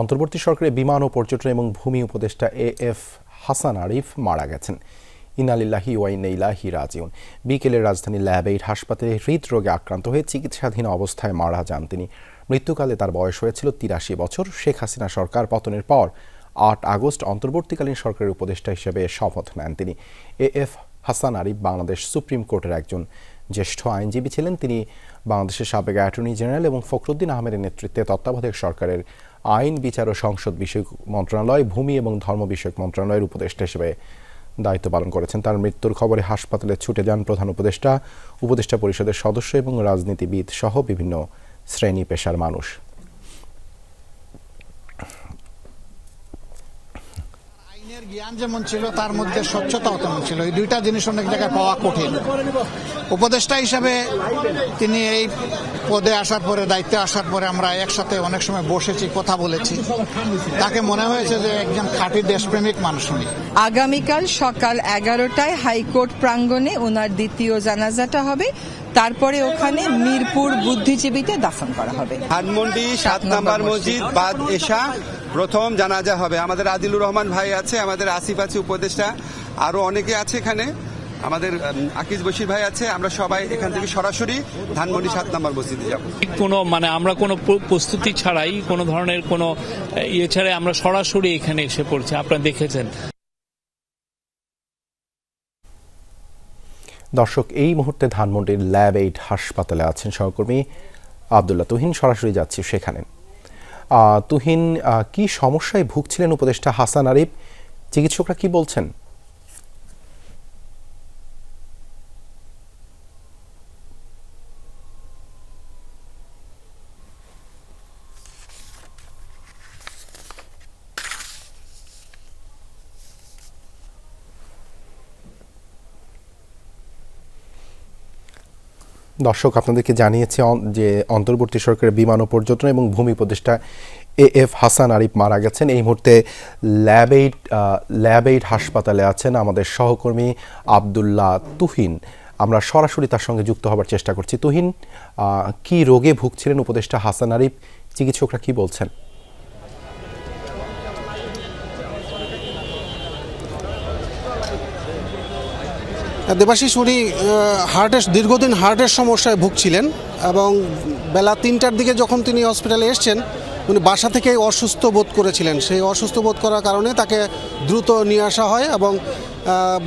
অন্তর্বর্তী সরকারের বিমান ও পর্যটন এবং ভূমি উপদেষ্টা এ এফ হাসান আরিফ মারা গেছেন। ইনালিল্লাহি ওয়াইনাইলাহি রাজিউন। বিকেলের রাজধানী ল্যাবেইট হাসপাতালে হৃদরোগে আক্রান্ত হয়ে চিকিৎসাধীন অবস্থায় মারা যান তিনি। মৃত্যুকালে তার বয়স হয়েছিল তিরাশি বছর। শেখ হাসিনা সরকার পতনের পর আট আগস্ট অন্তর্বর্তীকালীন সরকারের উপদেষ্টা হিসেবে শপথ নেন তিনি। A F Hasan Arif Bangladesh supreme কোর্টের একজন জ্যেষ্ঠ আইনজীবী ছিলেন। তিনি বাংলাদেশের সাবেক অ্যাটর্নি জেনারেল এবং ফখরুদ্দিন আহমেদের নেতৃত্বে তত্ত্বাবধায়ক সরকারের আইন, বিচার ও সংসদ বিষয়ক মন্ত্রণালয়, ভূমি এবং ধর্ম বিষয়ক মন্ত্রণালয়ের উপদেষ্টা হিসেবে দায়িত্ব পালন করেছেন। তার মৃত্যুর খবরে হাসপাতালে ছুটে যান প্রধান উপদেষ্টা উপদেষ্টা পরিষদের সদস্য এবং রাজনীতিবিদ সহ বিভিন্ন শ্রেণি পেশার মানুষ। আইনের জ্ঞান যেমন ছিল তার মধ্যে স্বচ্ছতাও তেমন ছিল। এই দুইটা জিনিস অনেক জায়গায় পাওয়া কঠিন। উপদেষ্টা হিসাবে তিনি এই পদে আসার পরে দায়িত্বে আসার পরে আমরা একসাথে অনেক সময় বসেছি কথা বলেছি। তাকে মনে হয়েছে যে একজন খাঁটি দেশপ্রেমিক মানুষ উনি। আগামীকাল সকাল এগারোটায় হাইকোর্ট প্রাঙ্গণে ওনার দ্বিতীয় জানাজাটা হবে। তারপরে ওখানে মিরপুর বুদ্ধিজীবীতে দাফন করা হবে। ধানমন্ডি সাত নাম্বার মসজিদ। বাদ এশা প্রথম জানাজা হবে। আমাদের আদিলুর রহমান ভাই আছে আমাদের আসিফ আছে উপদেষ্টা আরও অনেকে আছে এখানে। আমাদের আকিজ বশির ভাই আছে আমরা সবাই এখান থেকে সরাসরি ধানমন্ডি সাত নাম্বার মসজিদে যাব। কোনো মানে আমরা কোনো প্রস্তুতি ছাড়াই কোনো ধরনের কোনো ইয়ে ছাড়াই আমরা সরাসরি এখানে এসে পড়ছি। আপনারা দেখেছেন। দর্শক এই মুহূর্তে ধানমন্ডির ল্যাব এইট হাসপাতালে আছেন সহকর্মী আবদুল্লাহ তুহিন। সরাসরি যাচ্ছি সেখানে। তুহিন কি সমস্যায় ভুগছিলেন উপদেষ্টা হাসান আরিফ? চিকিৎসকরা কি বলছেন? দর্শক, আপনাদেরকে জানিয়েছে যে অন্তর্বর্তী সরকারের বিমান ও পর্যটন এবং ভূমি উপদেষ্টা এ এফ হাসান আরিফ মারা গেছেন। এই মুহূর্তে ল্যাবেইট ল্যাবেইট হাসপাতালে আছেন আমাদের সহকর্মী আবদুল্লাহ তুহিন। আমরা সরাসরি তার সঙ্গে যুক্ত হবার চেষ্টা করছি। তুহিন কি রোগে ভুগছিলেন উপদেষ্টা হাসান আরিফ? চিকিৎসকরা কি বলছেন? দেবাশিস, উনি হার্টের, দীর্ঘদিন হার্টের সমস্যায় ভুগছিলেন এবং বেলা তিনটার দিকে যখন তিনি হসপিটালে এসছেন, উনি বাসা থেকে অসুস্থ বোধ করেছিলেন। সেই অসুস্থ বোধ করার কারণে তাকে দ্রুত নিয়ে আসা হয় এবং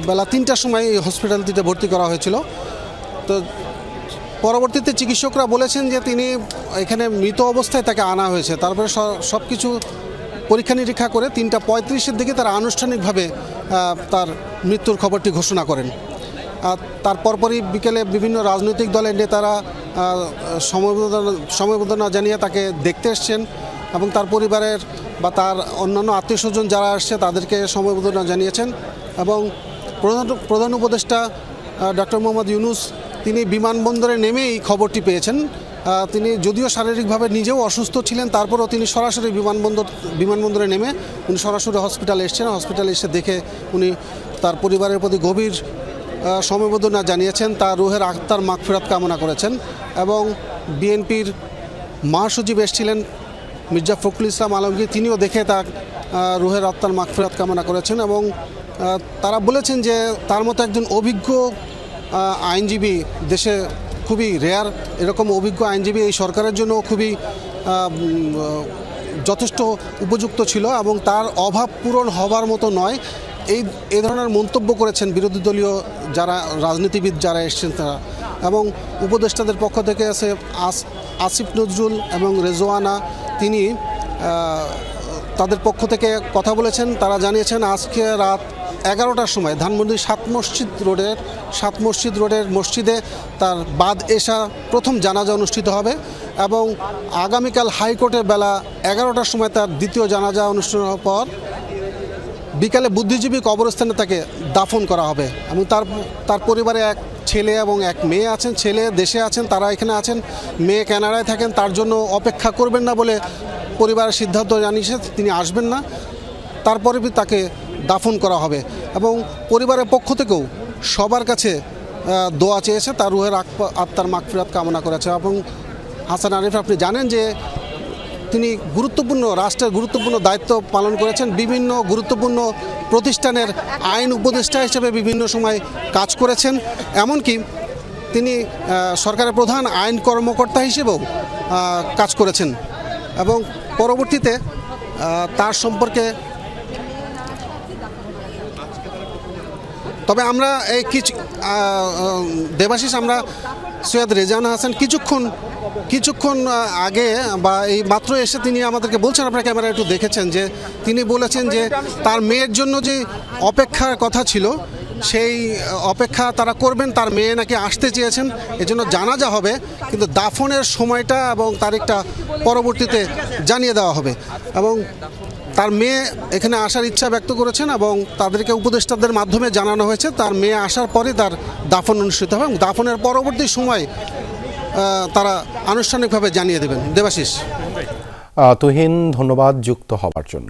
বেলা তিনটার সময় হসপিটালটিতে ভর্তি করা হয়েছিল। তো পরবর্তীতে চিকিৎসকরা বলেছেন যে তিনি এখানে মৃত অবস্থায় তাকে আনা হয়েছে। তারপরে সব কিছু পরীক্ষা নিরীক্ষা করে তিনটা পঁয়ত্রিশের দিকে তারা আনুষ্ঠানিকভাবে তার মৃত্যুর খবরটি ঘোষণা করেন। তার পরপরই বিকেলে বিভিন্ন রাজনৈতিক দলের নেতারা সমবেদনা সমবেদনা জানিয়ে তাকে দেখতে এসছেন এবং তার পরিবারের বা তার অন্যান্য আত্মীয় স্বজন যারা আসছে তাদেরকে সমবেদনা জানিয়েছেন এবং প্রধান প্রধান উপদেষ্টা ডক্টর মোহাম্মদ ইউনুস তিনি বিমানবন্দরে নেমেই খবরটি পেয়েছেন। তিনি যদিও শারীরিকভাবে নিজেও অসুস্থ ছিলেন, তারপরেও তিনি সরাসরি বিমানবন্দর, বিমানবন্দরে নেমে উনি সরাসরি হসপিটালে এসেছেন। হসপিটালে এসে দেখে উনি তার পরিবারের প্রতি গভীর সমবেদনা জানিয়েছেন তার রুহের আত্মার মাগফিরাত কামনা করেছেন এবং বিএনপির মহাসচিব এসেছিলেন মির্জা ফখরুল ইসলাম আলমগীর, তিনিও দেখে তার রুহের আত্মার মাগফিরাত কামনা করেছেন এবং তারা বলেছেন যে তার মতো একজন অভিজ্ঞ আইনজীবী দেশে খুবই রেয়ার এরকম অভিজ্ঞ আইনজীবী এই সরকারের জন্য খুবই যথেষ্ট উপযুক্ত ছিল এবং তার অভাব পূরণ হবার মতো নয়। এই এই ধরনের মন্তব্য করেছেন বিরোধী দলীয় যারা, রাজনীতিবিদ যারা এসছেন তারা। এবং উপদেষ্টাদের পক্ষ থেকে আছে আস- আসিফ নজরুল এবং রেজওয়ানা। তিনি তাদের পক্ষ থেকে কথা বলেছেন। তারা জানিয়েছেন, আজকে রাত এগারোটার সময় ধানমন্ডি সাত মসজিদ রোডের সাত মসজিদ রোডের মসজিদে তার বাদ এসা প্রথম জানাজা অনুষ্ঠিত হবে এবং আগামীকাল হাইকোর্টের বেলা এগারোটার সময় তার দ্বিতীয় জানাজা অনুষ্ঠিত হওয়ার পর বিকালে বুদ্ধিজীবী কবরস্থানে তাকে দাফন করা হবে। এবং তার তার পরিবারে এক ছেলে এবং এক মেয়ে আছেন। ছেলে দেশে আছেন, তারা এখানে আছেন। মেয়ে কানাডায় থাকেন, তার জন্য অপেক্ষা করবেন না বলে পরিবারের সিদ্ধান্ত জানিয়েছে, তিনি আসবেন না। তারপরে তাকে দাফন করা হবে। এবং পরিবারের পক্ষ থেকেও সবার কাছে দোয়া চেয়েছে, তার রুহের আত্মার মাগফিরাত কামনা করেছে। এবং হাসান আরিফ, আপনি জানেন যে তিনি গুরুত্বপূর্ণ, রাষ্ট্রের গুরুত্বপূর্ণ দায়িত্ব পালন করেছেন। বিভিন্ন গুরুত্বপূর্ণ প্রতিষ্ঠানের আইন উপদেষ্টা হিসেবে বিভিন্ন সময় কাজ করেছেন। এমনকি তিনি সরকারের প্রধান আইন কর্মকর্তা হিসেবেও কাজ করেছেন। এবং পরবর্তীতে তার সম্পর্কে তবে আমরা এই কিছু দেবাশিস, আমরা সৈয়দ রেজান হাসান কিছুক্ষণ কিছুক্ষণ আগে বা এই মাত্র এসে তিনি আমাদেরকে বলছেন, আপনার ক্যামেরা একটু দেখেছেন যে তিনি বলেছেন যে তার মেয়ের জন্য যে অপেক্ষার কথা ছিল, সেই অপেক্ষা তারা করবেন, তার মেয়ে নাকি আসতে চেয়েছেন, এজন্য জানাজা হবে, কিন্তু দাফনের সময়টা এবং তারিখটা পরবর্তীতে জানিয়ে দেওয়া হবে। এবং তার মেয়ে এখানে আসার ইচ্ছা ব্যক্ত করেছেন এবং তাদেরকে উপদেষ্টাদের মাধ্যমে জানানো হয়েছে, তার মেয়ে আসার পরে তার দাফন অনুষ্ঠিত হবে এবং দাফনের পরবর্তী সময় তারা আনুষ্ঠানিকভাবে জানিয়ে দেবেন। দেবাশিস। তুহিন ধন্যবাদ যুক্ত হওয়ার জন্য।